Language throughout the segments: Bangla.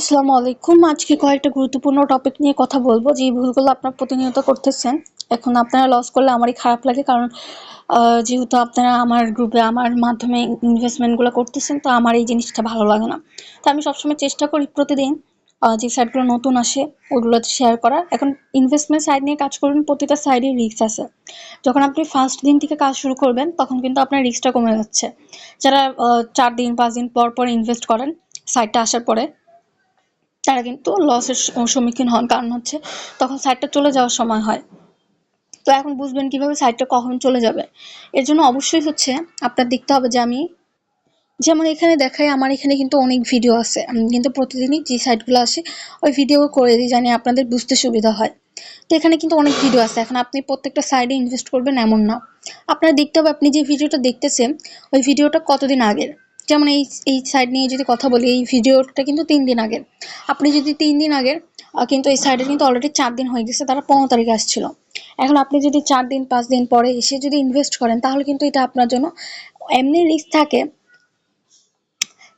আসসালামু আলাইকুম। আজকে কয়েকটা গুরুত্বপূর্ণ টপিক নিয়ে কথা বলব। যে ভুলগুলো আপনারা প্রতিনিয়ত করতেছেন, এখন আপনারা লস করলে আমারই খারাপ লাগে। কারণ যেহেতু আপনারা আমার গ্রুপে আমার মাধ্যমে ইনভেস্টমেন্টগুলো করতেছেন, তো আমার এই জিনিসটা ভালো লাগে না। তো আমি সবসময় চেষ্টা করি প্রতিদিন যে সাইটগুলো নতুন আসে ওগুলো শেয়ার করা এখন ইনভেস্টমেন্ট সাইড নিয়ে কাজ করবেন, প্রতিটা সাইডে রিস্ক আছে। যখন আপনি ফার্স্ট দিন থেকে কাজ শুরু করবেন, তখন কিন্তু আপনার রিস্কটা কমে যাচ্ছে। যারা চার দিন, পাঁচ দিন পর পর ইনভেস্ট করেন সাইটটা আসার পরে তারা কিন্তু লসের সম্মুখীন হন। কারণ হচ্ছে তখন সাইটটা চলে যাওয়ার সময় হয়। তো এখন বুঝবেন কীভাবে সাইটটা কখন চলে যাবে। এর জন্য অবশ্যই হচ্ছে আপনার দেখতে হবে যে আমি যেমন এখানে দেখাই, আমার এখানে কিন্তু অনেক ভিডিও আছে। আমি কিন্তু প্রতিদিনই যে সাইটগুলো আসে, ওই ভিডিও করে দিই জানি আপনাদের বুঝতে সুবিধা হয়। তো এখানে কিন্তু অনেক ভিডিও আছে। এখন আপনি প্রত্যেকটা সাইডে ইনভেস্ট করবেন এমন না। আপনার দেখতে হবে, আপনি যে ভিডিওটা দেখতেছেন, ওই ভিডিওটা কতদিন আগের? যেমন এই এই সাইড নিয়ে যদি কথা বলি, এই ভিডিওটা কিন্তু তিন দিন আগের আপনি যদি তিন দিন আগের কিন্তু এই সাইডে কিন্তু অলরেডি চার দিন হয়ে গেছে, তারা পনেরো তারিখে আসছিল। এখন আপনি যদি চার দিন, পাঁচ দিন পরে এসে যদি ইনভেস্ট করেন, তাহলে কিন্তু এটা আপনার জন্য এমনি রিস্ক থাকে।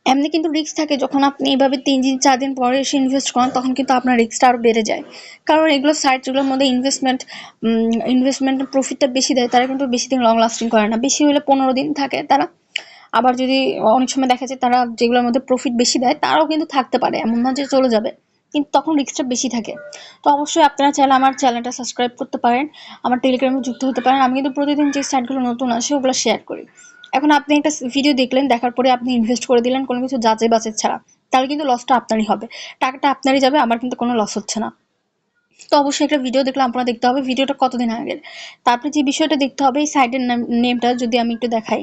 এমনি কিন্তু রিস্ক থাকে যখন আপনি এভাবে তিন দিন, চার দিন পরে এসে ইনভেস্ট করেন, তখন কিন্তু আপনার রিস্কটা আরও বেড়ে যায়। কারণ এগুলো সাইট যেগুলোর মধ্যে ইনভেস্টমেন্ট ইনভেস্টমেন্ট প্রফিটটা বেশি দেয়, তারা কিন্তু বেশি দিন লং লাস্টিং করে না। বেশি হলে পনেরো দিন থাকে তারা। আবার যদি অনেক সময় দেখা যায় তারা যেগুলোর মধ্যে প্রফিট বেশি দেয়, তারাও কিন্তু থাকতে পারে। এমন না যে চলে যাবে। কিন্তু তখন রিস্কটা বেশি থাকে। তো অবশ্যই আপনারা চাইলে আমার চ্যানেলটা সাবস্ক্রাইব করতে পারেন। আমার টেলিগ্রামে যুক্ত হতে পারেন। আমি কিন্তু প্রতিদিন যে সাইটগুলো নতুন আসে, ওগুলো শেয়ার করি। এখন আপনি একটা ভিডিও দেখলেন, দেখার পরে আপনি ইনভেস্ট করে দিলেন, কোনো কিছু যাচাই বাছাই ছাড়া, তাহলে কিন্তু লসটা আপনারই হবে। টাকাটা আপনারই যাবে, আমার কিন্তু কোনো লস হচ্ছে না। তো অবশ্যই একটা ভিডিও দেখলে আপনারা দেখতে হবে ভিডিওটা কতদিন আগের? তারপরে যে বিষয়টা দেখতে হবে, এই সাইটের নেমটা যদি আমি একটু দেখাই।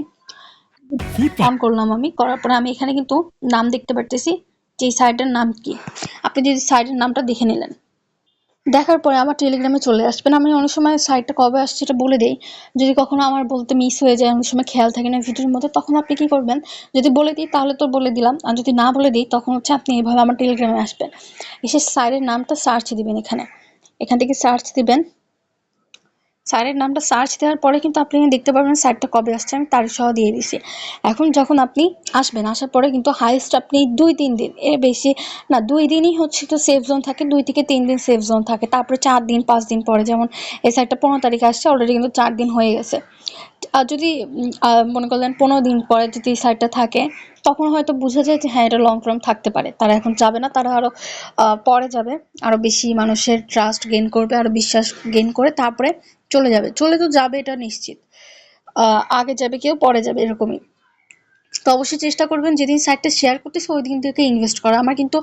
অন করলাম আমি, করার পরে আমি এখানে কিন্তু নাম দেখতে পারতেছি যে সাইটের নাম কি। আপনি যদি সাইটের নামটা দেখে নিলেন। দেখার পরে আমার টেলিগ্রামে চলে আসবেন। আমি অনেক সময় সাইটটা কবে আসছে এটা বলে দিই। যদি কখনো আমার বলতে মিস হয়ে যায়, অনেক সময় খেয়াল থাকে না ভিডিওর মধ্যে, তখন আপনি কি করবেন? যদি বলে দিই, তাহলে তো বলে দিলাম। আর যদি না বলে দিই, তখন হচ্ছে আপনি এভাবে আমার টেলিগ্রামে আসবেন। এসে সাইটের নামটা সার্চ দিবেন এখানে। এখান থেকে সার্চ দিবেন। স্যারের নামটা সার্চ দেওয়ার পরে কিন্তু আপনি দেখতে পারবেন স্যারটা কবে আসছে আমি তারিখ সহ দিয়ে দিছি। এখন যখন আপনি আসবেন আসার পরে কিন্তু হাইস্ট আপনি দুই তিন দিন এর বেশি না দুই দিনই হচ্ছে তো সেফ জোন থাকে দুই থেকে তিন দিন সেফ জোন থাকে। তারপরে চার দিন পাঁচ দিন পরে যেমন এই সাইডটা পনেরো তারিখে আসছে অলরেডি কিন্তু চার দিন হয়ে গেছে। আর যদি মনে করলেন পনেরো দিন পরে যদি এই সাইডটা থাকে তখন হয়তো বোঝা যায় যে হ্যাঁ এটা লং টার্ম থাকতে পারে। তারা এখন যাবে না তারা আরও আহ, পরে যাবে। আরও বেশি মানুষের ট্রাস্ট গেইন করবে আরও বিশ্বাস গেইন করে তারপরে চলে যাবে। চলে তো যাবে, এটা নিশ্চিত। আগে যাবে কেউ, পরে যাবে, এরকমই। তো অবশ্যই চেষ্টা করবেন, যেদিন সাইটটা শেয়ার করতেছে ওই দিন থেকে ইনভেস্ট করা। আমার কিন্তু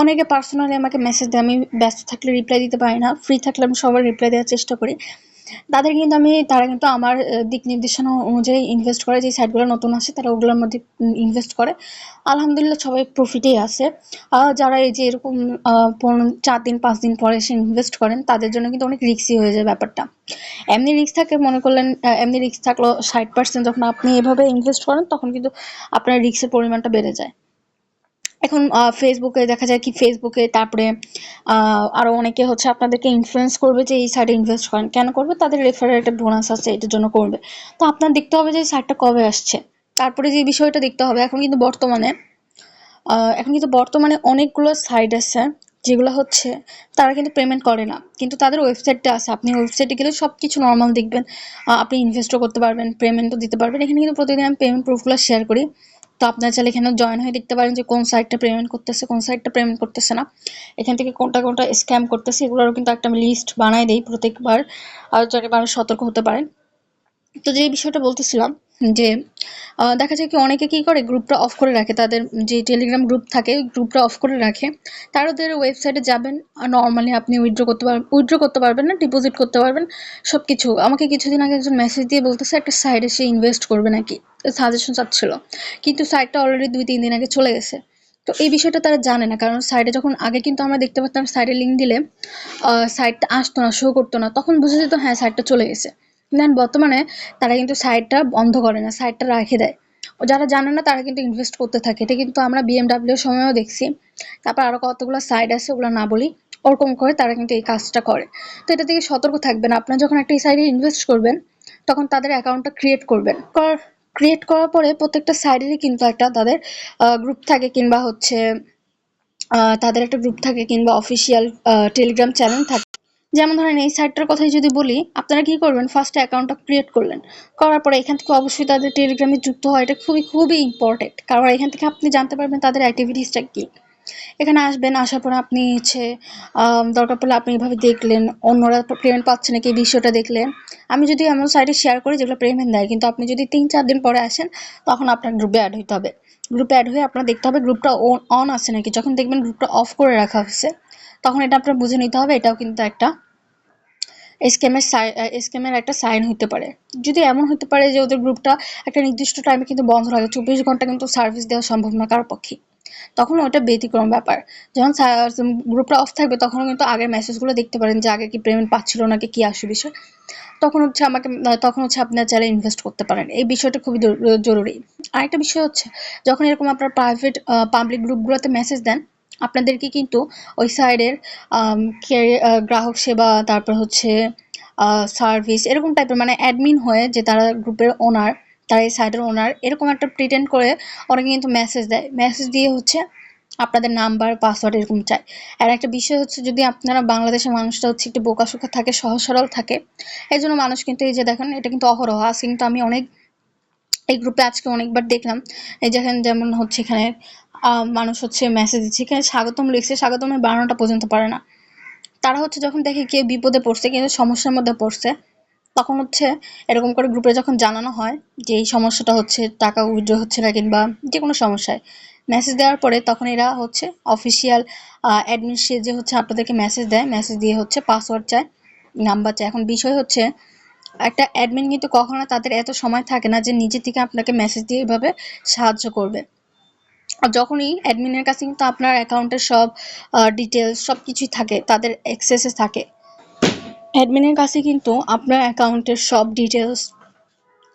অনেকে পার্সোনালি আমাকে মেসেজ দেয়, আমি ব্যস্ত থাকলে রিপ্লাই দিতে পারি না। ফ্রি থাকলে আমি সবার রিপ্লাই দেওয়ার চেষ্টা করি। তাদের কিন্তু আমি, তারা কিন্তু আমার দিক নির্দেশনা অনুযায়ী ইনভেস্ট করে, যে সাইটগুলো নতুন আসে, তারা ওগুলোর মধ্যে ইনভেস্ট করে। আলহামদুলিল্লাহ সবাই প্রফিটেই আছে। যারা এই যে এরকম চার দিন, পাঁচ দিন পরে এসে ইনভেস্ট করেন, তাদের জন্য কিন্তু অনেক রিস্কি হয়ে যায় ব্যাপারটা। এমনি রিক্স থাকে, মনে করলেন এমনি রিক্স থাকল ষাট পার্সেন্ট যখন আপনি এভাবে ইনভেস্ট করেন, তখন কিন্তু আপনার রিক্সের পরিমাণটা বেড়ে যায়। এখন ফেসবুকে দেখা যায় কি ফেসবুকে তারপরে আরও অনেকে হচ্ছে আপনাদেরকে ইনফ্লুয়েন্স করবে যে এই সাইটে ইনভেস্ট করেন। কেন করবে? তাদের রেফারের একটা বোনাস আছে, এটার জন্য করবে। তো আপনার দেখতে হবে যে সাইটটা কবে আসছে। তারপরে যে বিষয়টা দেখতে হবে, এখন কিন্তু বর্তমানে এখন কিন্তু বর্তমানে অনেকগুলো সাইট আছে যেগুলো হচ্ছে তারা কিন্তু পেমেন্ট করে না। কিন্তু তাদের ওয়েবসাইটটা আছে। আপনি ওয়েবসাইটে গেলে সব কিছু নর্মাল দেখবেন আপনি ইনভেস্টও করতে পারবেন পেমেন্টও দিতে পারবেন। এখানে কিন্তু প্রতিদিন আমি পেমেন্ট প্রুফগুলো শেয়ার করি। তো আপনারা চাইলে এখানে জয়েন হয়ে দেখতে পারেন যে কোন সাইটটা পেমেন্ট করতেছে, কোন সাইটটা পেমেন্ট করতেছে না। এখান থেকে কোনটা কোনটা স্ক্যাম করতেছে, এগুলোরও কিন্তু একটা আমি লিস্ট বানাই দিই প্রত্যেকবার। আর যাতে মানুষ সতর্ক হতে পারেন। তো যে বিষয়টা বলতেছিলাম, যে দেখা যায় কি অনেকে কি করে গ্রুপটা অফ করে রাখে, তাদের যে টেলিগ্রাম গ্রুপ থাকে গ্রুপটা অফ করে রাখে। তারা ওদের ওয়েবসাইটে যাবেন নর্মালি আপনি উইথড্র করতে পারবেন উইথড্র করতে পারবেন না ডিপোজিট করতে পারবেন সব কিছু আমাকে কিছুদিন আগে একজন মেসেজ দিয়ে বলতেছে, একটা সাইডে সে ইনভেস্ট করবে নাকি সাজেশন চাচ্ছিল। কিন্তু সাইটটা অলরেডি দুই, তিন দিন আগে চলে গেছে। তো এই বিষয়টা তারা জানে না, কারণ সাইডে যখন আগে কিন্তু আমরা দেখতে পারতাম সাইডে লিঙ্ক দিলে সাইটটা আসতো না শো করতো না, তখন বুঝে যেত হ্যাঁ সাইটটা চলে গেছে। দেন বর্তমানে তারা কিন্তু সাইটটা বন্ধ করে না সাইটটা রাখে দেয়। যারা জানে না, তারা কিন্তু ইনভেস্ট করতে থাকে। এটা কিন্তু আমরা বিএমডাব্লিউ সময়ও দেখছি। তারপর আরও কতগুলো সাইড আছে ওগুলো না বলি, ওরকম করে তারা কিন্তু এই কাজটা করে। তো এটা থেকে সতর্ক থাকবেন। আপনারা যখন একটা এই সাইডে ইনভেস্ট করবেন, তখন তাদের অ্যাকাউন্টটা ক্রিয়েট করবেন। ক্রিয়েট করার পরে প্রত্যেকটা সাইডেরই কিন্তু একটা তাদের গ্রুপ থাকে কিংবা হচ্ছে তাদের একটা গ্রুপ থাকে কিংবা অফিসিয়াল টেলিগ্রাম চ্যানেল থাকে। যেমন ধরেন এই সাইটটার কথাই যদি বলি, আপনারা কি করবেন? ফার্স্টে অ্যাকাউন্টটা ক্রিয়েট করলেন। করার পরে এখান থেকে অবশ্যই তাদের টেলিগ্রামে যুক্ত হয় এটা খুবই খুবই ইম্পর্টেন্ট কারণ এখান থেকে আপনি জানতে পারবেন তাদের অ্যাক্টিভিটিসটা কী। এখানে আসবেন, আসার পর আপনি হচ্ছে দরকার পড়লে আপনি এভাবে দেখলেন, অন্যরা পেমেন্ট পাচ্ছে নাকি এই বিষয়টা দেখলেন। আমি যদি এমন সাইটে শেয়ার করি যেগুলো পেমেন্ট দেয়, কিন্তু আপনি যদি তিন, চার দিন পরে আসেন, তখন আপনার গ্রুপে অ্যাড হইতে হবে। গ্রুপে অ্যাড হয়ে আপনার দেখতে হবে গ্রুপটা অন আছে নাকি। যখন দেখবেন গ্রুপটা অফ করে রাখা হয়েছে তখন এটা আপনার বুঝে নিতে হবে, এটাও কিন্তু একটা স্ক্যামের স্ক্যামের একটা সাইন হতে পারে। যদি এমন হতে পারে যে ওদের গ্রুপটা একটা নির্দিষ্ট টাইমে কিন্তু বন্ধ থাকে, চব্বিশ ঘণ্টা কিন্তু সার্ভিস দেওয়া সম্ভব না কারোর পক্ষে, তখন ওটা ব্যতিক্রম ব্যাপার। যখন গ্রুপটা অফ থাকবে তখন কিন্তু আগের মেসেজগুলো দেখতে পারেন যে আগে কি পেমেন্ট পাচ্ছিল নাকি, কি আসে বিষয়। তখন হচ্ছে আমাকে তখন হচ্ছে আপনার চাইলে ইনভেস্ট করতে পারেন। এই বিষয়টা খুবই জরুরি। আরেকটা বিষয় হচ্ছে, যখন এরকম আপনার প্রাইভেট পাবলিক গ্রুপগুলোতে মেসেজ দেন আপনাদেরকে কিন্তু ওই সাইডের গ্রাহক সেবা, তারপর হচ্ছে সার্ভিস এরকম টাইপের মানে অ্যাডমিন হয়ে যে তারা গ্রুপের ওনার তারা এই সাইডের ওনার এরকম একটা প্রিটেন্ড করে অনেকে কিন্তু মেসেজ দেয়। মেসেজ দিয়ে হচ্ছে আপনাদের নাম্বার পাসওয়ার্ড এরকম চায়। আর একটা বিষয় হচ্ছে যদি আপনারা বাংলাদেশের মানুষটা হচ্ছে একটু বোকাশোকা থাকে সহজ সরল থাকে এই জন্য মানুষ কিন্তু এই যে দেখেন, এটা কিন্তু অহরহ। আজকে কিন্তু আমি অনেক এই গ্রুপে আজকে অনেকবার দেখলাম। এই যেখানে যেমন হচ্ছে এখানে মানুষ হচ্ছে মেসেজ দিচ্ছে। এখানে স্বাগতম লিখছে, স্বাগতমের বানানোটা পর্যন্ত পারে না। তারা হচ্ছে যখন দেখে কেউ বিপদে পড়ছে কিন্তু সমস্যার মধ্যে পড়ছে, তখন হচ্ছে এরকম করে গ্রুপে যখন জানানো হয় যে এই সমস্যাটা হচ্ছে, টাকা উইথড্র হচ্ছে না কিংবা যে কোনো সমস্যায় মেসেজ দেওয়ার পরে তখন এরা হচ্ছে অফিসিয়াল অ্যাডমিন যে হচ্ছে আপনাদেরকে মেসেজ দেয় মেসেজ দিয়ে হচ্ছে পাসওয়ার্ড চায় নাম্বার চায়। এখন বিষয় হচ্ছে একটা অ্যাডমিন কিন্তু কখনো তাদের এত সময় থাকে না যে নিজে থেকে আপনাকে মেসেজ দিয়ে এভাবে সাহায্য করবে। যখনই অ্যাডমিনের কাছে কিন্তু আপনার অ্যাকাউন্টের সব ডিটেলস সব কিছুই থাকে, তাদের অ্যাক্সেসে থাকে। অ্যাডমিনের কাছে কিন্তু আপনার অ্যাকাউন্টের সব ডিটেলস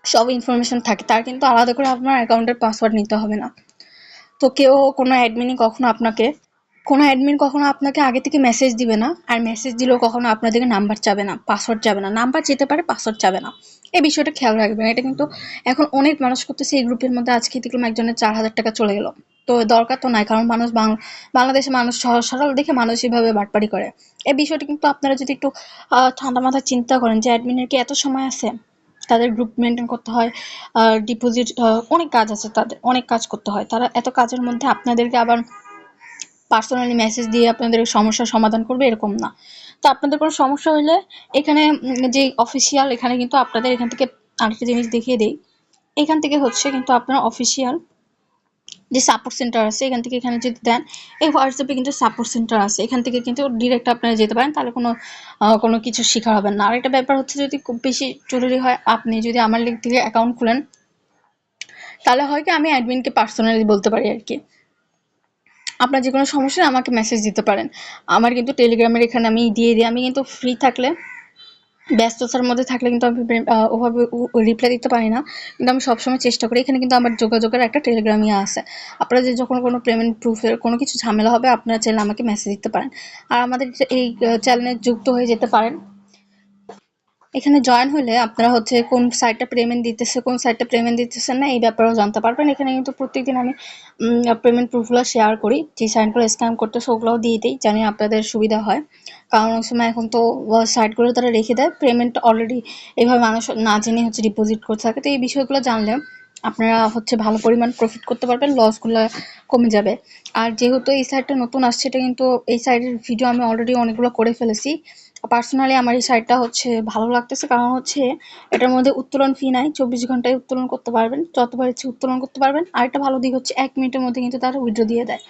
সব ইনফরমেশন থাকে, তার কিন্তু আলাদা করে আপনার অ্যাকাউন্টের পাসওয়ার্ড নিতে হবে না। তো কেউ কোনো অ্যাডমিনই কখনো আপনাকে কোনো অ্যাডমিন কখনো আপনাকে আগে থেকে মেসেজ দিবে না, আর মেসেজ দিলেও কখনো আপনাদেরকে নাম্বার চাবে না পাসওয়ার্ড চাবে না নাম্বার যেতে পারে পাসওয়ার্ড চাবে না। এই বিষয়টা খেয়াল রাখবেন, এটা কিন্তু এখন অনেক মানুষ করতেছে, এই গ্রুপের মধ্যে আজকে দেখলাম একজনের চার হাজার টাকা চলে গেল। তো দরকার তো নাই, কারণ মানুষ বাং- বাংলাদেশের মানুষ সহজ সরল দেখে মানুষ এভাবে বাটপারি করে। এই বিষয়টা কিন্তু আপনারা যদি একটু ঠান্ডা মাথায় চিন্তা করেন যে অ্যাডমিনের কি এত সময় আছে? তাদের গ্রুপ মেনটেন করতে হয় ডিপোজিট অনেক কাজ আছে তাদের, অনেক কাজ করতে হয়। তারা এত কাজের মধ্যে আপনাদেরকে আবার পার্সোনালি মেসেজ দিয়ে আপনাদের সমস্যার সমাধান করবে, এরকম না। তো আপনাদের কোনো সমস্যা হলে এখানে যে অফিসিয়াল এখানে কিন্তু আপনাদের এখান থেকে আরেকটা জিনিস দেখিয়ে দেই। এখান থেকে হচ্ছে কিন্তু আপনার অফিসিয়াল যে সাপোর্ট সেন্টার আছে, এখান থেকে এখানে যদি দেন, এই হোয়াটসঅ্যাপে কিন্তু সাপোর্ট সেন্টার আছে। এখান থেকে কিন্তু ডিরেক্ট আপনারা যেতে পারেন, তাহলে কোনো কোনো কিছু শিকার হবেন না। আরেকটা ব্যাপার হচ্ছে যদি খুব বেশি জরুরি হয়, আপনি যদি আমার লিঙ্ক থেকে অ্যাকাউন্ট খুলেন, তাহলে হয় কি আমি অ্যাডমিনকে পার্সোনালি বলতে পারি আর কি। আপনার যে কোনো সমস্যা আমাকে মেসেজ দিতে পারেন। আমার কিন্তু টেলিগ্রামের এখানে আমি দিয়ে দিই। আমি কিন্তু ফ্রি থাকলে, ব্যস্ততার মধ্যে থাকলে কিন্তু আমি ওভাবে রিপ্লাই দিতে পারি না। কিন্তু আমি সবসময় চেষ্টা করি। এখানে কিন্তু আমার যোগাযোগের একটা টেলিগ্রামই আছে। আপনারা যে যখন কোনো পেমেন্ট প্রুফের কোনো কিছু ঝামেলা হবে, আপনারা চাইলে আমাকে মেসেজ দিতে পারেন। আর আমাদের এই চ্যানেলে যুক্ত হয়ে যেতে পারেন। এখানে জয়েন হলে আপনারা হচ্ছে কোন সাইটটা পেমেন্ট দিতেছে, কোন সাইটটা পেমেন্ট দিতেছে না, এই ব্যাপারেও জানতে পারবেন। এখানে কিন্তু প্রত্যেকদিন আমি পেমেন্ট প্রুফগুলো শেয়ার করি। যে সাইটগুলো স্ক্যাম করতেছে, ওগুলোও দিয়ে দিই, জানি আপনাদের সুবিধা হয়। কারণ অনেক সময় এখন তো সাইটগুলো তারা রেখে দেয়। পেমেন্ট অলরেডি এইভাবে মানুষ না জেনে হচ্ছে ডিপোজিট করতে থাকে। তো এই বিষয়গুলো জানলে আপনারা হচ্ছে ভালো পরিমাণ প্রফিট করতে পারবেন লসগুলো কমে যাবে। আর যেহেতু এই সাইটটা নতুন আসছে, এটা কিন্তু এই সাইটের ভিডিও আমি অলরেডি অনেকগুলো করে ফেলেছি। পার্সোনালি আমার এই সাইডটা হচ্ছে ভালো লাগতেছে। কারণ হচ্ছে এটার মধ্যে উত্তোলন ফি নাই, চব্বিশ ঘন্টায় উত্তোলন করতে পারবেন, যতবার ইচ্ছে উত্তোলন করতে পারবেন। আর একটা ভালো দিক হচ্ছে এক মিনিটের মধ্যে কিন্তু তারা উইড্রো দিয়ে দেয়।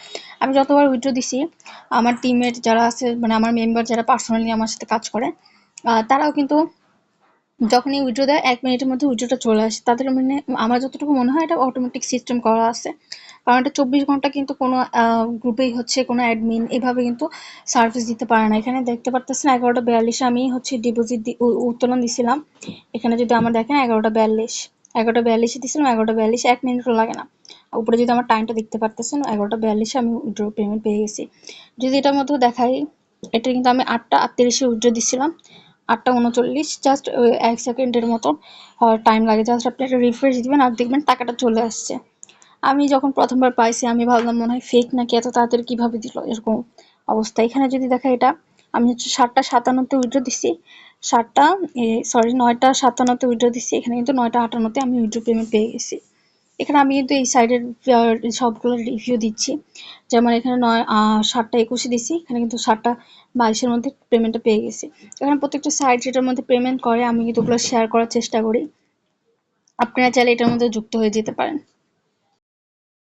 আমি যতবার উইড্রো দিছি, আমার টিমের যারা আছে মানে আমার মেম্বার যারা পার্সোনালি আমার সাথে কাজ করে তারাও কিন্তু যখনই উইড্রো দেয়, এক মিনিটের মধ্যে উইথড্রটা চলে আসে। তাদের মানে আমার যতটুকু মনে হয়, এটা অটোমেটিক সিস্টেম করা আছে। কারণ এটা চব্বিশ ঘণ্টা কিন্তু কোনো গ্রুপেই হচ্ছে কোনো অ্যাডমিন এভাবে কিন্তু সার্ভিস দিতে পারে না। এখানে দেখতে পারতেছেন এগারোটা বিয়াল্লিশে আমি হচ্ছে ডিপোজিট উত্তোলন দিছিলাম। এখানে যদি আমার দেখেন এগারোটা বিয়াল্লিশ। এগারোটা বিয়াল্লিশে দিছিলাম, এগারোটা বিয়াল্লিশে এক মিনিটও লাগে না। উপরে যদি আমার টাইমটা দেখতে পারতেছেন, এগারোটা বিয়াল্লিশে আমি উইড্রো পেমেন্ট পেয়ে গেছি। যদি এটার মধ্যেও দেখাই, এটা কিন্তু আমি আটটা আটত্রিশে উইড্রো দিছিলাম। আটটা উনচল্লিশ জাস্ট এক সেকেন্ডের মতো টাইম লাগে। জাস্ট আপনি একটা রিফ্রেশ দিবেন আর দেখবেন টাকাটা চলে আসছে। আমি যখন প্রথমবার পাইছি, আমি ভাবলাম মনে হয় ফেক নাকি, এত তাড়াতাড়ি কীভাবে দিল? এরকম অবস্থা। এখানে যদি দেখা এটা, আমি হচ্ছে সাতটা সাতান্নতে উইড্রো দিছি। সাতটা সরি নয়টা সাতান্নতে উইড্রো দিছি। এখানে কিন্তু নয়টা আটান্নতে আমি উইড্রো পেমেন্ট পেয়ে গেছি। এখানে আমি কিন্তু এই সাইডের সবগুলো রিভিউ দিচ্ছি। যেমন এখানে নয় সাতটা একুশে দিছি, এখানে কিন্তু সাতটা বাইশের মধ্যে পেমেন্টটা পেয়ে গেছি। এখানে প্রত্যেকটা সাইট যেটার মধ্যে পেমেন্ট করে, আমি কিন্তু ওগুলো শেয়ার করার চেষ্টা করি। আপনারা চাইলে এটার মধ্যে যুক্ত হয়ে যেতে পারেন।